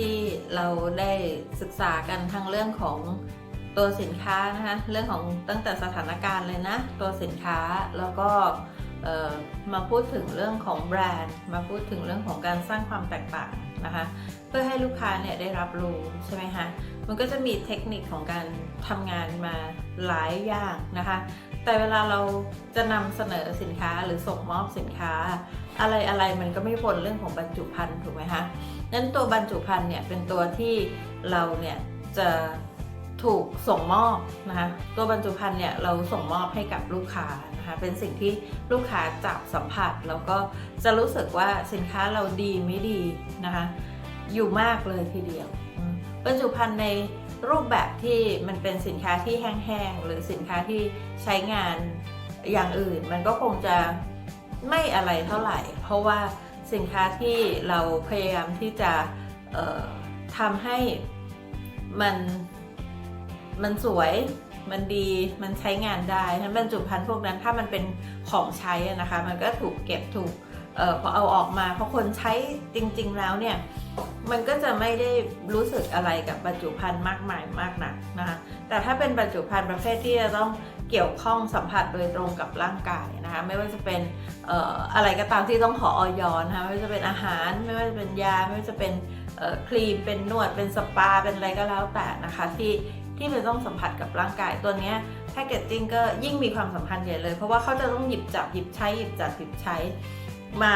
ที่เราได้ศึกษากันทั้งเรื่องของตัวสินค้านะคะเรื่องของตั้งแต่สถานการณ์เลยนะ ตัวสินค้าแล้วก็มาพูดถึงเรื่องของแบรนด์ มาพูดถึงเรื่องของการสร้างความแตกต่างนะคะ เพื่อให้ลูกค้าเนี่ยได้รับรู้ใช่ไหมคะมันก็จะมีเทคนิคของการทำงานมาหลายอย่างนะคะ แต่เวลาเราจะนำเสนอสินค้าหรือส่งมอบสินค้า อะไรอะไรมันก็ไม่พ้นเรื่องของบรรจุภัณฑ์ถูกไหมคะ นั้นตัวบรรจุภัณฑ์เนี่ยเป็นตัวที่เราเนี่ยจะถูกส่งมอบนะคะตัวบรรจุภัณฑ์เนี่ยเราส่งมอบให้กับลูกค้านะคะเป็นสิ่งที่ลูกค้าจับสัมผัส แล้วก็จะรู้สึกว่าสินค้าเราดีไม่ดีนะคะอยู่มากเลยทีเดียว บรรจุภัณฑ์ในรูปแบบที่มันเป็นสินค้าที่แห้งๆ หรือสินค้าที่ใช้งานอย่างอื่น มันก็คงจะไม่อะไรเท่าไหร่ เพราะว่า สินค้าที่เราพยายามที่จะทำให้มันมันสวยมันดีมันใช้งานได้ทั้นบรรจุภัณฑ์พวกนั้นถ้ามันเป็นของใช้นะคะ มันก็ถูกเก็บถูกเออพอเอาออกมาเพราะคนใช้จริง ๆ แล้วเนี่ยมันก็จะไม่ได้รู้สึกอะไรกับบรรจุภัณฑ์มากมายมากนักนะคะแต่ถ้าเป็นบรรจุภัณฑ์ประเภทที่จะต้อง เกี่ยวข้องสัมผัสโดยตรงกับร่างกายนะคะไม่ว่าจะเป็นอออะไรก็ตามที่ต้องขอออยนะคะไม่ว่าจะเป็นอาหาร ไม่ว่าจะเป็นยา ไม่ว่าจะเป็นครีมเป็นนวดเป็นสปาเป็นอะไรก็แล้วแต่นะคะที่ที่มันต้องสัมผัสกับร่างกายตัวนี้แพคเกจจิ้งก็ยิ่งมีความสำคัญใหญ่เลย เพราะว่าเขาจะต้องหยิบจับหยิบใช้หยิบจับหยิบใช้มา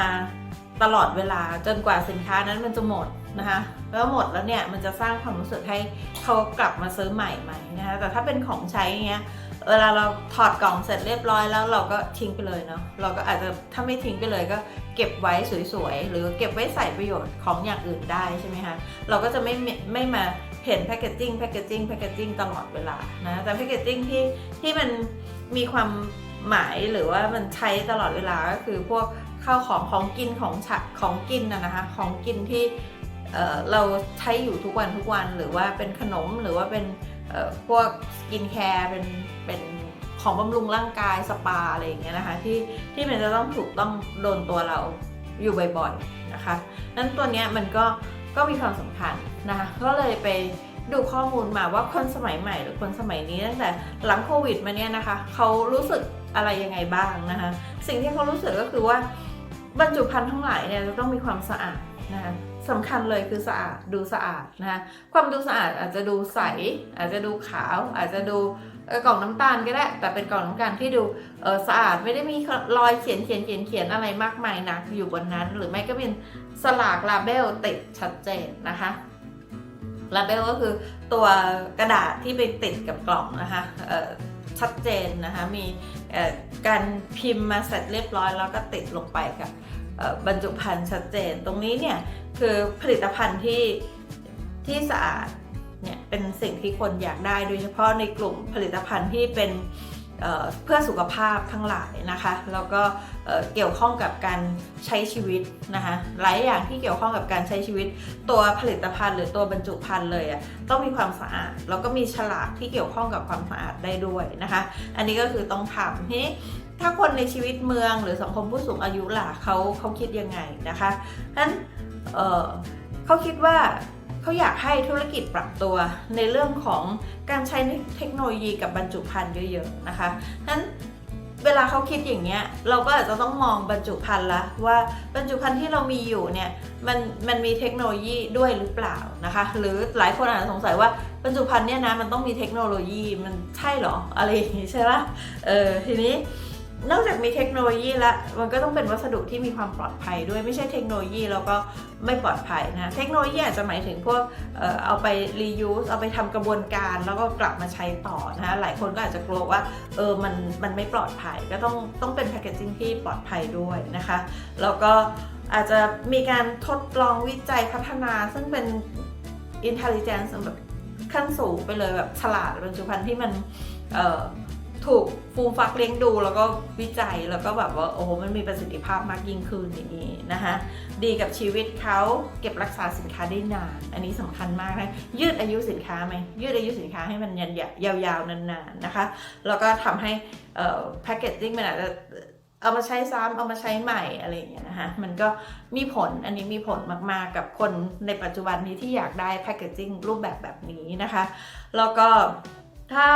ตลอดเวลาจนกว่าสินค้านั้นมันจะหมดนะคะแล้วหมดแล้วเนี่ยมันจะสร้างความรู้สึกให้เขากลับมาซื้อใหม่ใหม่นะคะแต่ถ้าเป็นของใช้เงี้ย เวลาเราถอดกล่องเสร็จเรียบร้อยแล้วเราก็ทิ้งไปเลยเนาะเราก็อาจจะถ้าไม่ทิ้งไปเลยก็เก็บไว้สวยๆ หรือเก็บไว้ใส่ประโยชน์ของอย่างอื่นได้ใช่ไหมคะเราก็จะไม่ไม่มาเห็นแพคเกจจิ้งแพคเกจจิ้งแพคเกจจิ้งตลอดเวลานะแต่แพคเกจจิ้งที่ที่มันมีความหมายหรือว่ามันใช้ตลอดเวลาก็คือพวกข้าวของของกินของฉะของกินนะนะคะของกินที่เเราใช้อยู่ทุกวันทุกวันหรือว่าเป็นขนมหรือว่าเป็น พวกสกินแคร์เป็นเป็นของบำรุงร่างกายสปาอะไรอย่างเงี้ยนะคะที่ที่มันจะต้องถูกต้องโดนตัวเราอยู่บ่อยๆนะคะนั้นตัวเนี้ยมันก็ก็มีความสำคัญนะคะก็เลยไปดูข้อมูลมาว่าคนสมัยใหม่หรือคนสมัยนี้ตั้งแต่หลังโควิดมาเนี่ยนะคะเขารู้สึกอะไรยังไงบ้างนะคะสิ่งที่เขารู้สึกก็คือว่าบรรจุภัณฑ์ทั้งหลายเนี่ยจะต้องมีความสะอาดนะคะ สำคัญเลยคือสะอาดดูสะอาดนะคะความดูสะอาดอาจจะดูใส อาจจะดูขาว อาจจะดูกล่องน้ำตาลก็ได้ แต่เป็นกล่องน้ำตาลที่ดูสะอาดไม่ได้มีรอยเขียนเขียนเขียนเขียนอะไรมากมายนักอยู่บนนั้น หรือไม่ก็เป็นสลากลาเบลติดชัดเจนนะคะลาเบลก็คือตัวกระดาษที่ไปติดกับกล่องนะคะชัดเจนนะคะมีการพิมพ์มาเสร็จเรียบร้อยแล้วก็ติดลงไปกับ บรรจุภัณฑ์ชัดเจน ตรงนี้เนี่ยคือผลิตภัณฑ์ที่ที่สะอาดเนี่ยเป็นสิ่งที่คนอยากได้โดยเฉพาะในกลุ่มผลิตภัณฑ์ที่เป็นเเพื่อสุขภาพทั้งหลายนะคะ แล้วก็เอ่อเกี่ยวข้องกับการใช้ชีวิตนะคะหลายอย่างที่เกี่ยวข้องกับการใช้ชีวิต ตัวผลิตภัณฑ์หรือตัวบรรจุภัณฑ์เลยอะ่ะต้องมีความสะอาดแล้วก็มีฉลากที่เกี่ยวข้องกับความสะอาดได้ด้วยนะคะ อันนี้ก็คือต้องทำทีนี้ ถ้าคนในชีวิตเมืองหรือสังคมผู้สูงอายุล่ะเขาเขาคิดยังไงนะคะนั้นเเขาคิดว่าเขาอยากให้ธุรกิจปรับตัวในเรื่องของการใช้เทคโนโลยีกับบรรจุภัณฑ์เยอะๆนะคะนั้นเวลาเขาคิดอย่างเงี้ยเราก็อาจจะต้องมองบรรจุภัณฑ์ละว่าบรรจุภัณฑ์ที่เรามีอยู่เนี่ยมันมันมีเทคโนโลยีด้วยหรือเปล่านะคะหรือหลายคนอาจจะสงสัยว่าบรรจุภัณฑ์เนี่ยนะมันต้องมีเทคโนโลยีมันใช่หรออะไรอย่างงี้ใช่ปะเออทีนี้ นอกจากมีเทคโนโลยีแล้วมันก็ต้องเป็นวัสดุที่มีความปลอดภัยด้วยไม่ใช่เทคโนโลยีแล้วก็ไม่ปลอดภัยนะเทคโนโลยีอาจจะหมายถึงพวกเอาไป reuse เอาไปทำกระบวนการแล้วก็กลับมาใช้ต่อนะหลายคนก็อาจจะกลัวว่าเออมันมันไม่ปลอดภัยก็ต้องต้องเป็นแพคเกจจิ้งที่ปลอดภัยด้วยนะคะแล้วก็อาจจะมีการทดลองวิจัยพัฒนา ซึ่งเป็น intelligence แบบขั้นสูงไปเลยแบบฉลาดบรรจุภัณฑ์ที่มันเถูกฟูมฟักเลี้ยงดูแล้วก็วิจัยแล้วก็แบบว่าโอ้โหมันมีประสิทธิภาพมากยิ่งขึ้นอย่างนี้นะคะดีกับชีวิตเขาเก็บรักษาสินค้าได้นาน อันนี้สำคัญมากนะยืดอายุสินค้าไหมยืดอายุสินค้าให้มันยันยาวๆนานๆนะคะ แล้วก็ทำให้แพคเกจจิ้งมันอาจจะเอามาใช้ซ้ำเอามาใช้ใหม่อะไรอย่างเงี้ยนะคะมันก็มีผลอันนี้มีผลมากๆกับคนในปัจจุบันนี้ที่อยากได้แพคเกจจิ้งรูปแบบแบบนี้นะคะ แล้วก็ ถ้า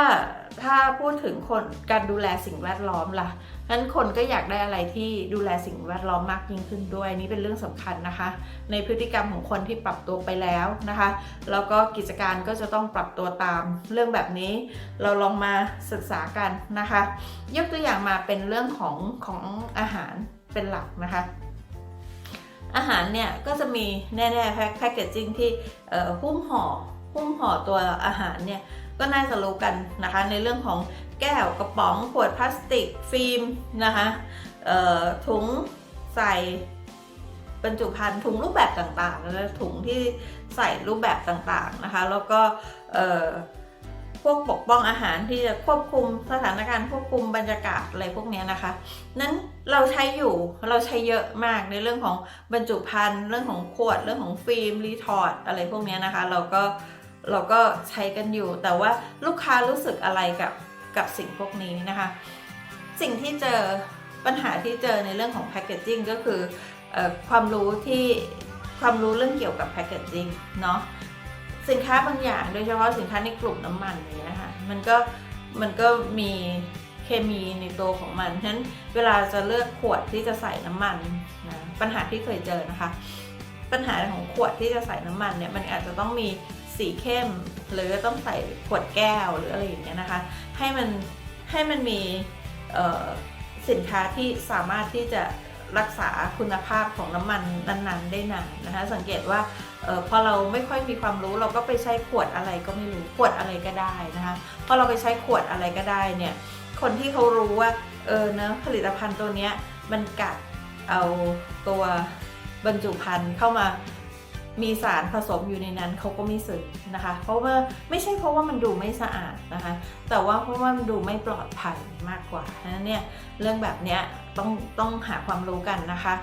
ถ้าพูดถึงคนการดูแลสิ่งแวดล้อมล่ะนั้นคนก็อยากได้อะไรที่ดูแลสิ่งแวดล้อมมากยิ่งขึ้นด้วย นี่เป็นเรื่องสำคัญนะคะ ในพฤติกรรมของคนที่ปรับตัวไปแล้วนะคะ แล้วก็กิจการก็จะต้องปรับตัวตามเรื่องแบบนี้ เราลองมาศึกษากันนะคะ ยกตัวอย่างมาเป็นเรื่องของของอาหารเป็นหลักนะคะ อาหารเนี่ยก็จะมีแน่ๆแพ็คเกจจิ้งที่หุ้มห่อหุ้มห่อตัวอาหารเนี่ย ก็น่าจะรู้กันนะคะ ในเรื่องของแก้วกระป๋องขวดพลาสติกฟิล์มนะคะถุงใส่บรรจุภัณฑ์ถุงรูปแบบต่างๆนะถุงที่ใส่รูปแบบต่างๆนะคะ แล้วก็พวกปกป้องอาหารที่จะควบคุมสถานการณ์ควบคุมบรรยากาศอะไรพวกนี้นะคะ นั้นเราใช้อยู่เราใช้เยอะมากในเรื่องของบรรจุภัณฑ์เรื่องของขวดเรื่องของฟิล์มรีทอร์ดอะไรพวกนี้นะคะ เราก็ เราก็ใช้กันอยู่ แต่ว่าลูกค้ารู้สึกอะไรกับกับสิ่งพวกนี้นะคะ สิ่งที่เจอปัญหาที่เจอในเรื่องของแพคเกจจิ้งก็คือออความรู้ที่ความรู้เรื่องเกี่ยวกับแพคเกจจิ้งเนาะสินค้าบางอย่างโดยเฉพาะสินค้าในกลุ่มน้ำมันอย่างเงี้ยค่ะมันก็มันก็มีเคมีในตัวของมันฉะนั้นเวลาจะเลือกขวดที่จะใส่น้ำมันนะปัญหาที่เคยเจอนะคะ ปัญหาของขวดที่จะใส่น้ำมันเนี่ยมันอาจจะต้องมี สีเข้ม หรือต้องใส่ขวดแก้วหรืออะไรอย่างเงี้ยนะคะ ให้มันให้มันมีสินค้าที่สามารถที่จะรักษาคุณภาพของน้ำมันนั้นๆ ได้นานนะคะ สังเกตว่าออพอเราไม่ค่อยมีความรู้เราก็ไปใช้ขวดอะไรก็ไม่รู้ขวดอะไรก็ได้นะคะพอเราไปใช้ขวดอะไรก็ได้เนี่ยคนที่เขารู้ว่าเออเนะผลิตภัณฑ์ตัวเนี้ยมันกัดเอาตัวบรรจุภัณฑ์เข้ามา มีสารผสมอยู่ในนั้นเขาก็ไม่ซื้อนะคะ เพราะว่าไม่ใช่เพราะว่ามันดูไม่สะอาดนะคะ แต่ว่าเพราะว่ามันดูไม่ปลอดภัยมากกว่าฉะนั้นเนี่ยเรื่องแบบเนี้ยต้องต้องหาความรู้กันนะคะ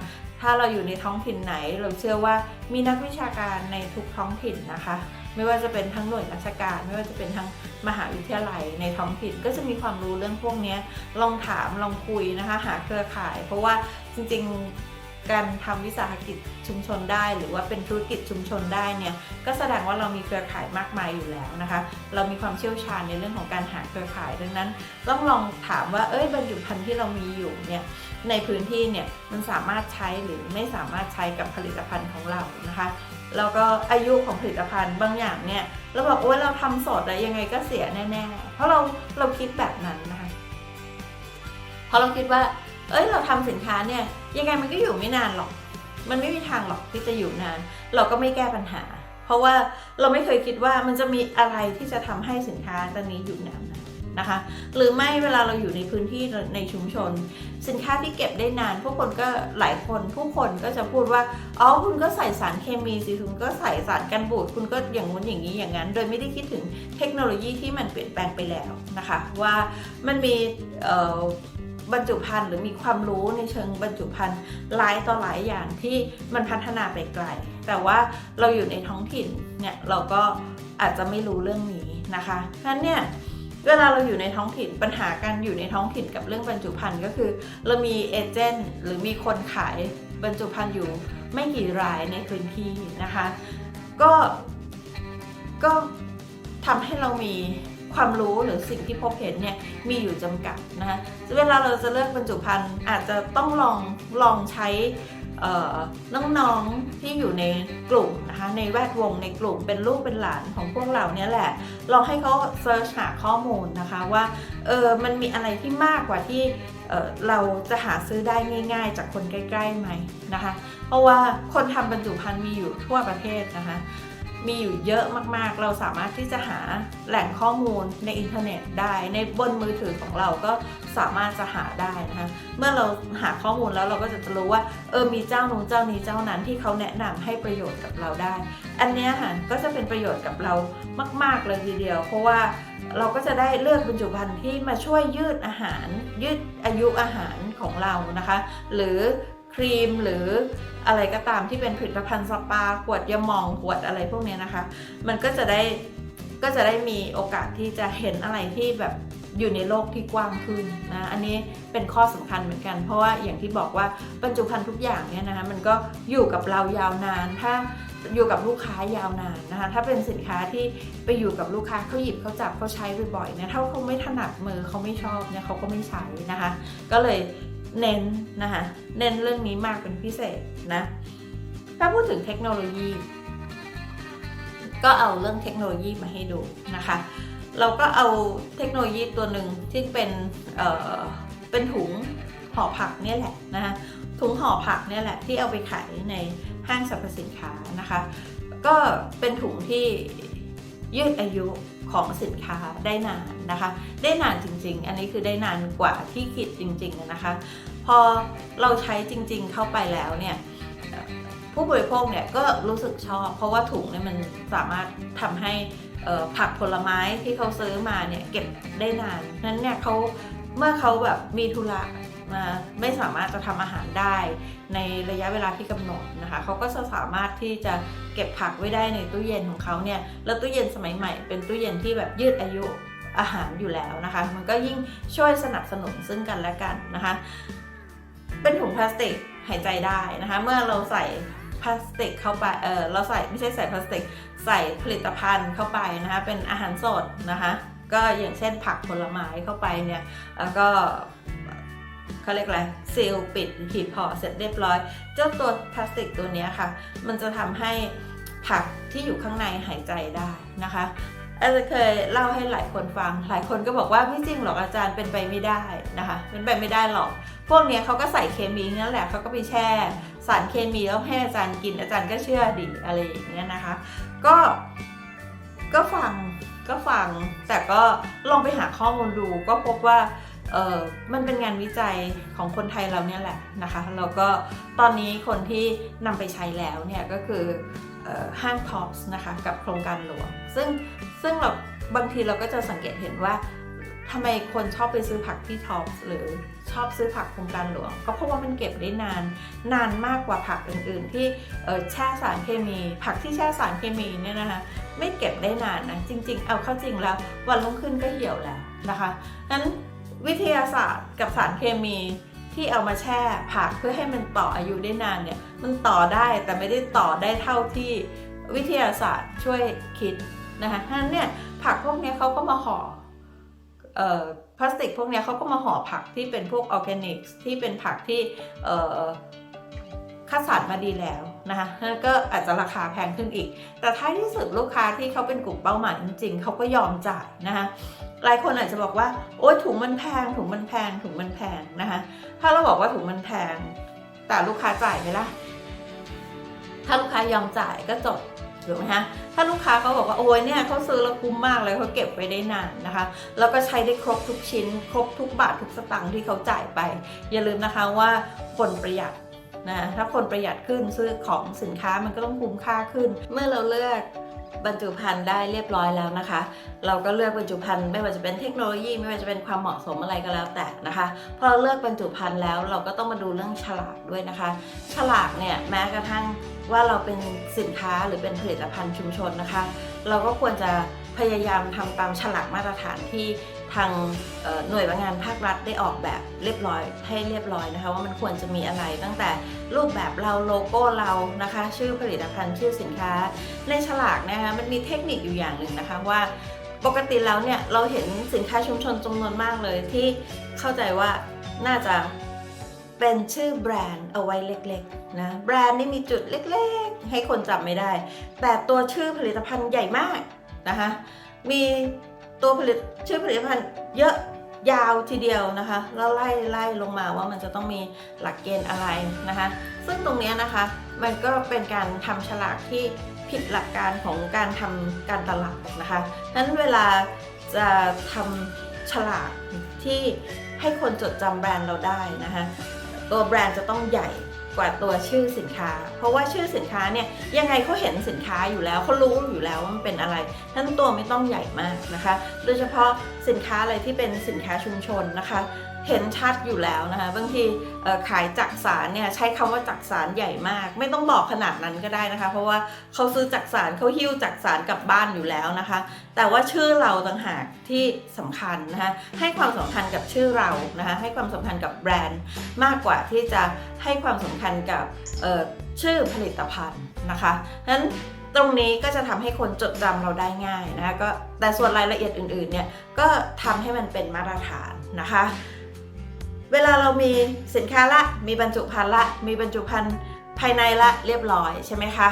ถ้าเราอยู่ในท้องถิ่นไหนเราเชื่อว่ามีนักวิชาการในทุกท้องถิ่นนะคะ ไม่ว่าจะเป็นทั้งหน่วยราชการ ไม่ว่าจะเป็นทั้งมหาวิทยาลัยในท้องถิ่นก็จะมีความรู้เรื่องพวกนี้ลองถามลองคุยนะคะ หาเครือข่าย เพราะว่าจริงๆ การทำวิสาหกิจชุมชนได้ หรือว่าเป็นธุรกิจชุมชนได้เนี่ยก็แสดงว่าเรามีเครือข่ายมากมายอยู่แล้วนะคะ เรามีความเชี่ยวชาญในเรื่องของการหาเครือข่ายดังนั้นต้องลองถามว่าเอ้ยบรรจุภัณฑ์ที่เรามีอยู่เนี่ยในพื้นที่เนี่ยมันสามารถใช้หรือไม่สามารถใช้กับผลิตภัณฑ์ของเรานะคะแล้วก็อายุของผลิตภัณฑ์บางอย่างเนี่ยเราบอกโอ้ยเราทำสดอะยังไงก็เสียแน่ ๆ เพราะเราเราคิดแบบนั้นนะคะเพราะเราคิดว่า เอ้ยเราทำสินค้าเนี่ยยังไงมันก็อยู่ไม่นานหรอก มันไม่มีทางหรอกที่จะอยู่นาน เราก็ไม่แก้ปัญหา เพราะว่าเราไม่เคยคิดว่ามันจะมีอะไรที่จะทำให้สินค้าตัวนี้อยู่นานนะคะ หรือไม่เวลาเราอยู่ในพื้นที่ในชุมชน สินค้าที่เก็บได้นานพวกคนก็หลายคนผู้คนก็จะพูดว่าอ๋อคุณก็ใส่สารเคมีสิคุณก็ใส่สารกันบูดคุณก็อย่างงู้นอย่างนี้อย่างนั้น โดยไม่ได้คิดถึงเทคโนโลยีที่มันเปลี่ยนแปลงไปแล้วนะคะ ว่ามันมีเอ่อ บรรจุภัณฑ์หรือมีความรู้ในเชิงบรรจุภัณฑ์หลายต่อหลายอย่างที่มันพัฒนาไปไกล แต่ว่าเราอยู่ในท้องถิ่นเนี่ยเราก็อาจจะไม่รู้เรื่องนี้นะคะฉะนั้นเนี่ยเวลาเราอยู่ในท้องถิ่นปัญหาการอยู่ในท้องถิ่นกับเรื่องบรรจุภัณฑ์ก็คือ เรามีเอเจนต์หรือมีคนขายบรรจุภัณฑ์อยู่ไม่กี่รายในพื้นที่นะคะ ก็ก็ทำให้เรามี ความรู้หรือสิ่งที่พบเห็นเนี่ยมีอยู่จำกัดนะคะเวลาเราจะเลือกบรรจุภัณฑ์อาจจะต้องลองลองใช้น้องๆที่อยู่ในกลุ่มนะคะในแวดวงในกลุ่มเป็นลูกเป็นหลานของพวกเราเนี่ยแหละลองให้เขาเซิร์ชหาข้อมูลนะคะว่าเออมันมีอะไรที่มากกว่าที่เเราจะหาซื้อได้ง่าย ๆ จากคนใกล้ๆไหมนะคะ เพราะว่าคนทำบรรจุภัณฑ์มีอยู่ทั่วประเทศนะคะ มีอยู่เยอะมากๆ เราสามารถที่จะหาแหล่งข้อมูลในอินเทอร์เน็ตได้ ในบนมือถือของเราก็สามารถจะหาได้นะคะ เมื่อเราหาข้อมูลแล้วเราก็จะรู้ว่าเออมีเจ้านู้นเจ้านี้เจ้านั้นที่เขาแนะนำให้ประโยชน์กับเราได้ อันนี้ค่ะก็จะเป็นประโยชน์กับเรามาก ๆเลยทีเดียว เพราะว่าเราก็จะได้เลือกบรรจุภัณฑ์ที่มาช่วยยืดอาหาร ยืดอายุอาหารของเรานะคะ หรือ ครีมหรืออะไรก็ตามที่เป็นผลิตภัณฑ์สปาขวดยาหมองขวดอะไรพวกนี้นะคะ มันก็จะได้ก็จะได้มีโอกาสที่จะเห็นอะไรที่แบบอยู่ในโลกที่กว้างขึ้นนะ อันนี้เป็นข้อสำคัญเหมือนกัน เพราะว่าอย่างที่บอกว่าบรรจุภัณฑ์ทุกอย่างเนี่ยนะคะมันก็อยู่กับเรายาวนาน ถ้าอยู่กับลูกค้ายาวนานนะคะ ถ้าเป็นสินค้าที่ไปอยู่กับลูกค้าเขาหยิบเขาจับเขาใช้บ่อยๆเนี่ยถ้าเขาไม่ถนัดมือเขาไม่ชอบเนี่ยเขาก็ไม่ใช้นะคะ ก็เลย เน้นนะคะเน้นเรื่องนี้มากเป็นพิเศษนะถ้าพูดถึงเทคโนโลยี ก็เอาเรื่องเทคโนโลยีมาให้ดูนะคะ เราก็เอาเทคโนโลยีตัวหนึ่งที่เป็นเอ่อเป็นถุงห่อผักเนี่ยแหละนะคะถุงห่อผักเนี่ยแหละที่เอาไปขายในห้างสรรพสินค้านะคะ ก็เป็นถุงที่ ยืดอายุของสินค้าได้นานนะคะ ได้นานจริง ๆ อันนี้คือได้นานกว่าที่คิดจริง ๆนะคะ พอเราใช้จริง ๆ เข้าไปแล้วเนี่ยผู้บริโภคเนี่ยก็รู้สึกชอบ เพราะว่าถุงเนี่ยมันสามารถทำให้ผักผลไม้ที่เขาซื้อมาเนี่ยเก็บได้นานนั้นเนี่ยเขาเมื่อเขาแบบมีธุระมาไม่สามารถจะทำอาหารได้ ในระยะเวลาที่กำหนดนะคะเขาก็จะสามารถที่จะเก็บผักไว้ได้ในตู้เย็นของเขาเนี่ยแล้วตู้เย็นสมัยใหม่เป็นตู้เย็นที่แบบยืดอายุอาหารอยู่แล้วนะคะ มันก็ยิ่งช่วยสนับสนุนซึ่งกันและกันนะคะ เป็นถุงพลาสติกหายใจได้นะคะ เมื่อเราใส่พลาสติกเข้าไป เออเราใส่ไม่ใช่ใส่พลาสติก ใส่ผลิตภัณฑ์เข้าไปนะคะ เป็นอาหารสดนะคะ ก็อย่างเช่นผักผลไม้เข้าไปเนี่ย แล้วก็ เขาเรียกอะไรซีลปิดหีบห่อเสร็จเรียบร้อย เจ้าตัวพลาสติกตัวนี้ค่ะ มันจะทำให้ผักที่อยู่ข้างในหายใจได้นะคะอาจารย์เคยเล่าให้หลายคนฟัง หลายคนก็บอกว่าไม่จริงหรอกอาจารย์เป็นไปไม่ได้นะคะเป็นไปไม่ได้หรอก พวกนี้เขาก็ใส่เคมีนั่นแหละเขาก็ไปแช่ สารเคมีแล้วให้อาจารย์กินอาจารย์ก็เชื่อดีอะไรอย่างเงี้ยนะคะ ก็ก็ฟังก็ฟังแต่ก็ลองไปหาข้อมูลดูก็พบว่า เออมันเป็นงานวิจัยของคนไทยเราเนี่ยแหละนะคะแล้วก็ตอนนี้คนที่นำไปใช้แล้วเนี่ยก็คืออห้างท็อปส์นะคะกับโครงการหลวง ซึ่งซึ่งเราบางทีเราก็จะสังเกตเห็นว่าทำไมคนชอบไปซื้อผักที่ท็อปส์หรือชอบซื้อผักโครงการหลวง ก็เพราะว่ามันเก็บได้นานนานมากกว่าผักอื่นๆ ที่แช่สารเคมี ผักที่แช่สารเคมีเนี่ยนะคะไม่เก็บได้นานนะจริง ๆ เอาเข้าจริงแล้ววันรุ่งขึ้นก็เหี่ยวแล้วนะคะนั้น วิทยาศาสตร์กับสารเคมีที่เอามาแช่ผักเพื่อให้มันต่ออายุได้นานเนี่ยมันต่อได้แต่ไม่ได้ต่อได้เท่าที่วิทยาศาสตร์ช่วยคิดนะคะฉะนั้นเนี่ยผักพวกนี้เขาก็มาห่อเอ่อพลาสติกพวกนี้เขาก็มาห่อผักที่เป็นพวกออร์แกนิกที่เป็นผักที่เคัดสรรมาดีแล้วนะคะแล้วก็อาจจะราคาแพงขึ้นอีก แต่ท้ายที่สุดลูกค้าที่เขาเป็นกลุ่มเป้าหมายจริงๆเขาก็ยอมจ่ายนะคะ หลายคนอาจจะบอกว่า โอ๊ยถุงมันแพงถุงมันแพงถุงมันแพงนะคะ ถ้าเราบอกว่าถุงมันแพง แต่ลูกค้าจ่ายไหมล่ะ ถ้าลูกค้ายอมจ่ายก็จบถูกไหมคะถ้าลูกค้าเขาบอกว่าโอ้ยเนี่ยเขาซื้อแล้วคุ้มมากเลยเขาเก็บไว้ได้นานนะคะ แล้วก็ใช้ได้ครบทุกชิ้น ครบทุกบาททุกสตางค์ที่เขาจ่ายไป อย่าลืมนะคะว่าคนประหยัดนะถ้าคนประหยัดขึ้นซื้อของสินค้ามันก็ต้องคุ้มค่าขึ้น เมื่อเราเลือก บรรจุภัณฑ์ได้เรียบร้อยแล้วนะคะ เราก็เลือกบรรจุภัณฑ์ไม่ว่าจะเป็นเทคโนโลยีไม่ว่าจะเป็นความเหมาะสมอะไรก็แล้วแต่นะคะพอเราเลือกบรรจุภัณฑ์แล้วเราก็ต้องมาดูเรื่องฉลากด้วยนะคะ ฉลากเนี่ยแม้กระทั่งว่าเราเป็นสินค้าหรือเป็นผลิตภัณฑ์ชุมชนนะคะ เราก็ควรจะพยายามทำตามฉลากมาตรฐานที่ ทางหน่วยงานภาครัฐได้ออกแบบเรียบร้อยให้เรียบร้อยนะคะว่ามันควรจะมีอะไรตั้งแต่รูปแบบเราโลโก้เรานะคะ ชื่อผลิตภัณฑ์ชื่อสินค้า ในฉลากนะคะมันมีเทคนิคอยู่อย่างหนึ่งนะคะว่าปกติแล้วเนี่ยเราเห็นสินค้าชุมชนจำนวนมากเลยที่เข้าใจว่าน่าจะเป็นชื่อแบรนด์เอาไว้เล็กๆนะแบรนด์นี่มีจุดเล็กๆ ให้คนจำไม่ได้ แต่ตัวชื่อผลิตภัณฑ์ใหญ่มากนะคะมี ตัวผลิตชื่อผลิตภัณฑ์เยอะยาวทีเดียวนะคะแล้วไล่ไล่ลงมาว่ามันจะต้องมีหลักเกณฑ์อะไรนะคะ ซึ่งตรงนี้นะคะมันก็เป็นการทำฉลากที่ผิดหลักการของการทำการตลาดนะคะนั้นเวลาจะทำฉลากที่ให้คนจดจำแบรนด์เราได้นะคะตัวแบรนด์จะต้องใหญ่ กว่าตัวชื่อสินค้า เพราะว่าชื่อสินค้าเนี่ยยังไงเขาเห็นสินค้าอยู่แล้วเขารู้อยู่แล้วว่ามันเป็นอะไรทั้นตัวไม่ต้องใหญ่มากนะคะ โดยเฉพาะสินค้าอะไรที่เป็นสินค้าชุมชนนะคะ เห็นชัดอยู่แล้วนะคะบางทีขายจักสารเนี่ยใช้คำว่าจักสารใหญ่มาก ไม่ต้องบอกขนาดนั้นก็ได้นะคะ เพราะว่าเขาซื้อจักสารเขาหิ้วจักสารกลับบ้านอยู่แล้วนะคะ แต่ว่าชื่อเราต่างหากที่สำคัญนะคะให้ความสำคัญกับชื่อเรานะคะให้ความสำคัญกับแบรนด์มากกว่าที่จะให้ความสำคัญกับชื่อผลิตภัณฑ์นะคะนั้นตรงนี้ก็จะทำให้คนจดจำเราได้ง่ายนะคะก็แต่ส่วนรายละเอียดอื่นๆเนี่ยก็ทำให้มันเป็นมาตรฐานนะคะ เวลาเรามีสินค้าละ มีบรรจุภัณฑ์ละ มีบรรจุภัณฑ์ภายในละเรียบร้อยใช่ไหมคะ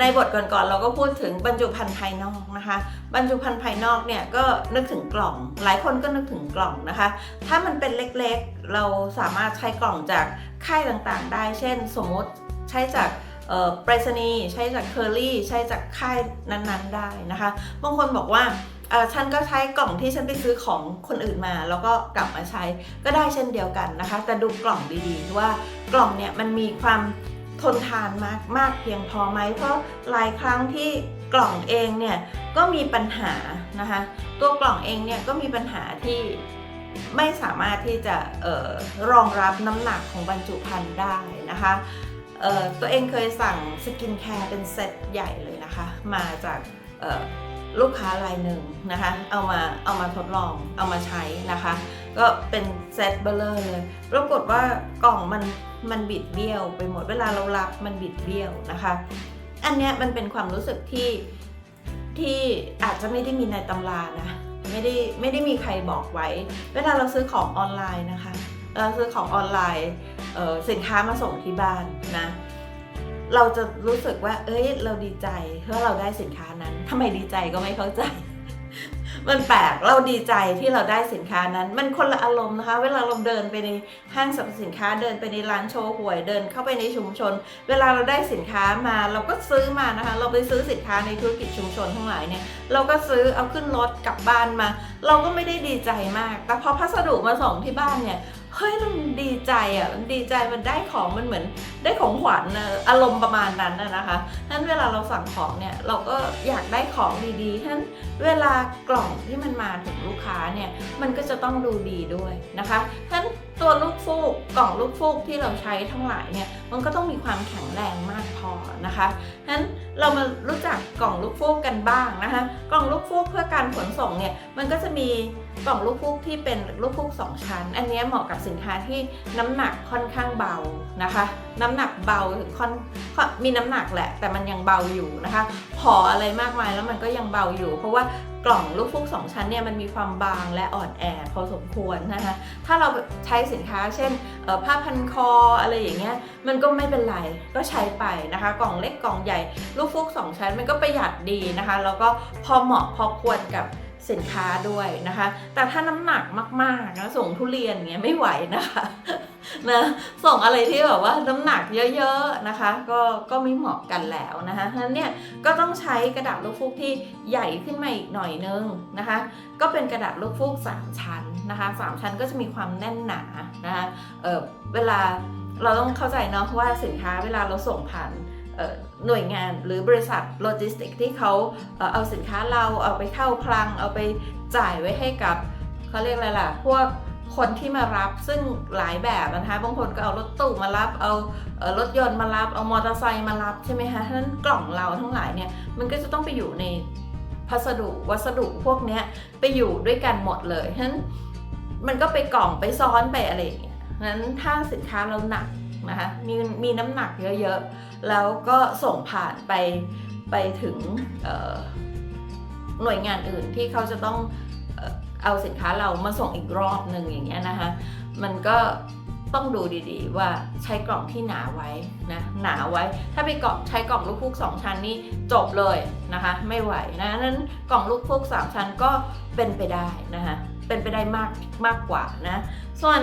ในบทก่อนๆเราก็พูดถึงบรรจุภัณฑ์ภายนอกนะคะ บรรจุภัณฑ์ภายนอกเนี่ยก็นึกถึงกล่อง หลายคนก็นึกถึงกล่องนะคะ ถ้ามันเป็นเล็กๆ เราสามารถใช้กล่องจากค่ายต่างๆ ได้ เช่น สมมติใช้จากไปรษณีย์ใช้จากเคอรี่ใช้จากค่ายนั้นๆได้นะคะ บางคนบอกว่า เออฉันก็ใช้กล่องที่ฉันไปซื้อของคนอื่นมา แล้วก็กลับมาใช้ก็ได้เช่นเดียวกันนะคะ แต่ดูกล่องดีๆว่ากล่องเนี่ยมันมีความทนทานมากมากเพียงพอไหมเพราะหลายครั้งที่กล่องเองเนี่ยก็มีปัญหานะคะ ตัวกล่องเองเนี่ยก็มีปัญหาที่ไม่สามารถที่จะออรองรับน้ำหนักของบรรจุภัณฑ์ได้นะคะตัวเองเคยสั่งสกินแคร์เป็นเซตใหญ่เลยนะคะ มาจากอ ลูกค้ารายหนึ่งนะคะ เอามาเอามาทดลองเอามาใช้นะคะ ก็เป็นเซตเบลเลอร์เลยปรากฏว่ากล่องมันมันบิดเบี้ยวไปหมดเวลาเรารับมันบิดเบี้ยวนะคะ อันเนี้ยมันเป็นความรู้สึกที่ที่อาจจะไม่ได้มีในตำรานะไม่ได้ไม่ได้มีใครบอกไว้ เวลาเราซื้อของออนไลน์นะคะเราซื้อของออนไลน์สินค้ามาส่งที่บ้านนะ เราจะรู้สึกว่า เอ้ย เราดีใจเพราะเราได้สินค้านั้นทำไมดีใจก็ไม่เข้าใจ มันแปลกเราดีใจที่เราได้สินค้านั้น มันคนละอารมณ์นะคะ เวลาเราเดินไปในห้างสรรพสินค้าเดินไปในร้านโชว์หวยเดินเข้าไปในชุมชน เวลาเราได้สินค้ามาเราก็ซื้อมานะคะ เราไปซื้อสินค้าในธุรกิจชุมชนทั้งหลายเนี่ยเราก็ซื้อเอาขึ้นรถกลับบ้านมา เราก็ไม่ได้ดีใจมาก แต่พอพัสดุมาส่งที่บ้านเนี่ย เฮ้ยมันดีใจอะมันดีใจมันได้ของมันเหมือนได้ของขวัญน่ะอารมณ์ประมาณนั้นนะคะฉะนั้นเวลาเราสั่งของเนี่ยเราก็อยากได้ของดีๆฉะนั้นเวลากล่องที่มันมาถึงลูกค้าเนี่ยมันก็จะต้องดูดีด้วยนะคะฉะนั้นตัวลูกฟูกกล่องลูกฟูกที่เราใช้ทั้งหลายเนี่ยมันก็ต้องมีความแข็งแรงมากพอนะคะฉะนั้นเรามารู้จักกล่องลูกฟูกกันบ้างนะคะกล่องลูกฟูกเพื่อการขนส่งเนี่ยมันก็จะมีกล่องลูกฟูกที่เป็นลูกฟูกสองชั้น อันนี้เหมาะกับสินค้าที่น้ำหนักค่อนข้างเบานะคะ น้ำหนักเบาถึงค่อนมีน้ำหนักแหละ แต่มันยังเบาอยู่นะคะผออะไรมากมายแล้วมันก็ยังเบาอยู่ เพราะว่า กล่องลูกฟุกสองชั้นเนี่ยมันมีความบางและอ่อนแอพอสมควรนะคะถ้าเราใช้สินค้าเช่นผ้าพันคออะไรอย่างเงี้ยมันก็ไม่เป็นไรก็ใช้ไปนะคะ กล่องเล็กกล่องใหญ่ ลูกฟุกสองชั้นมันก็ประหยัดดีนะคะ แล้วก็พอเหมาะพอควรกับ สินค้าด้วยนะคะ แต่ถ้าน้ำหนักมากๆนะส่งทุเรียนเงี้ยไม่ไหวนะคะนะส่งอะไรที่แบบว่าน้ำหนักเยอะๆนะคะ ก็ก็ไม่เหมาะกันแล้วนะคะฉะนั้นเนี่ยก็ต้องใช้กระดาษลูกฟูกที่ใหญ่ขึ้นมาอีกหน่อยนึงนะคะ ก็เป็นกระดาษลูกฟูก 3 ชั้นนะคะ3ชั้นก็จะมีความแน่นหนานะคะเออเวลาเราต้องเข้าใจเนาะว่าสินค้าเวลาเราส่งผ่าน หน่วยงานหรือบริษัทโลจิสติกที่เขาเอาสินค้าเราเอาไปเข้าคลัง เอาไปจ่ายไว้ให้กับเขาเรียกอะไรล่ะ พวกคนที่มารับซึ่งหลายแบบนะคะบางคนก็เอารถตู้มารับ เอารถยนต์มารับ เอามอเตอร์ไซค์มารับใช่ไหมคะนั้นกล่องเราทั้งหลายเนี่ยมันก็จะต้องไปอยู่ในพัสดุวัสดุพวกนี้ไปอยู่ด้วยกันหมดเลยฉะนั้นมันก็ไปกล่องไปซ้อนไปอะไรอย่างเงี้ยนั้นถ้าสินค้าเราหนัก นะคะมีมีน้ำหนักเยอะๆ แล้วก็ส่งผ่านไปไปถึงเอ่อหน่วยงานอื่นที่เขาจะต้องเอ่อเอาสินค้าเรามาส่งอีกรอบหนึ่งอย่างเงี้ยนะคะมันก็ต้องดูดีๆ ว่าใช้กล่องที่หนาไว้นะหนาไว้ ถ้าไปกล่องใช้กล่องลูกฟูกสองชั้นนี่จบเลยนะคะ ไม่ไหวนะนั้นกล่องลูกฟูกสามชั้นก็เป็นไปได้นะคะเป็นไปได้มากมากกว่านะ ส่วน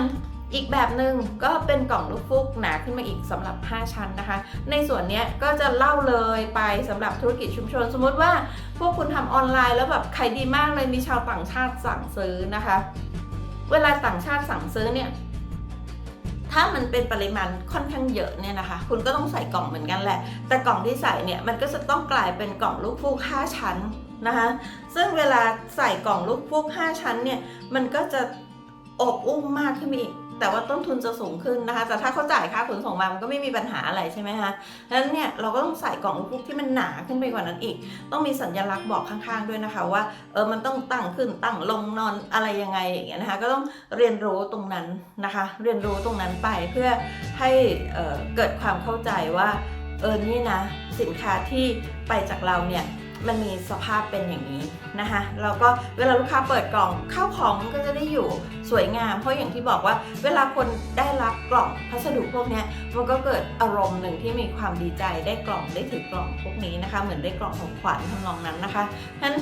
อีกแบบหนึ่งก็เป็นกล่องลูกฟุกหนาขึ้นมาอีกสำหรับ 5 ชั้นนะคะ ในส่วนนี้ก็จะเล่าเลยไปสำหรับธุรกิจชุมชน สมมุติว่าพวกคุณทำออนไลน์แล้วแบบขายดีมากเลยมีชาวต่างชาติสั่งซื้อนะคะ เวลาต่างชาติสั่งซื้อเนี่ยถ้ามันเป็นปริมาณค่อนข้างเยอะเนี่ยนะคะ คุณก็ต้องใส่กล่องเหมือนกันแหละ แต่กล่องที่ใส่เนี่ยมันก็จะต้องกลายเป็นกล่องลูกฟูก5ชั้นนะคะ ซึ่งเวลาใส่กล่องลูกฟูก5ชั้นเนี่ยมันก็จะอบอุ้มมากขึ้นไปอีก แต่ว่าต้นทุนจะสูงขึ้นนะคะ แต่ถ้าเขาจ่ายค่าขนส่งมามันก็ไม่มีปัญหาอะไรใช่ไหมคะดังนั้นเนี่ยเราก็ต้องใส่กล่องลูกฟูกที่มันหนาขึ้นไปกว่านั้นอีก ต้องมีสัญลักษณ์บอกข้างๆด้วยนะคะ ว่าเออมันต้องตั้งขึ้นตั้งลงนอนอะไรยังไงอย่างเงี้ยนะคะ ก็ต้องเรียนรู้ตรงนั้นนะคะ เรียนรู้ตรงนั้นไปเพื่อให้เออเกิดความเข้าใจว่าเออนี่นะสินค้าที่ไปจากเราเนี่ย มันมีสภาพเป็นอย่างนี้นะคะแล้วก็เวลาลูกค้าเปิดกล่องข้าวของก็จะได้อยู่สวยงาม เพราะอย่างที่บอกว่าเวลาคนได้รับกล่องพัสดุพวกนี้มันก็เกิดอารมณ์หนึ่งที่มีความดีใจได้กล่องได้ถือกล่องพวกนี้นะคะ เหมือนได้กล่องของขวัญทำนองนั้นนะคะฉะนั้น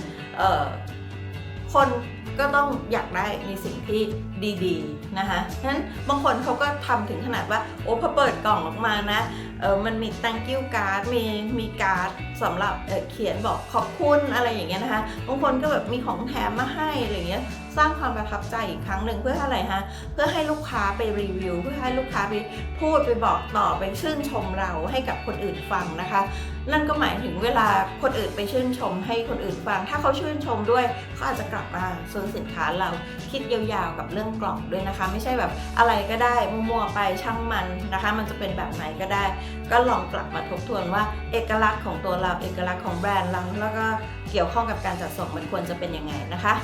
คนก็ต้องอยากได้ในสิ่งที่ดีๆนะคะฉะนั้นบางคนเขาก็ทำถึงขนาดว่าโอ้พอเปิดกล่องออกมานะเออมันมี thank you card มีมีการ์ดสำหรับเเขียนบอกขอบคุณอะไรอย่างเงี้ยนะคะบางคนก็แบบมีของแถมมาให้อะไรเงี้ยสร้างความประทับใจอีกครั้งหนึ่งเพื่ออะไรฮะเพื่อให้ลูกค้าไปรีวิว เพื่อให้ลูกค้าไปพูดไปบอกต่อไปชื่นชมเราให้กับคนอื่นฟังนะคะ นั่นก็หมายถึงเวลาคนอื่นไปชื่นชมให้คนอื่นฟัง ถ้าเขาชื่นชมด้วยเขาอาจจะกลับมาซื้อสินค้าเรา คิดยาวๆกับเรื่องกล่องด้วยนะคะ ไม่ใช่แบบอะไรก็ได้มั่วๆไปช่างมันนะคะ มันจะเป็นแบบไหนก็ได้ ก็ลองกลับมาทบทวนว่าเอกลักษณ์ของตัวเราเอกลักษณ์ของแบรนด์เราแล้วก็เกี่ยวข้องกับการจัดส่งมันควรจะเป็นยังไงนะคะ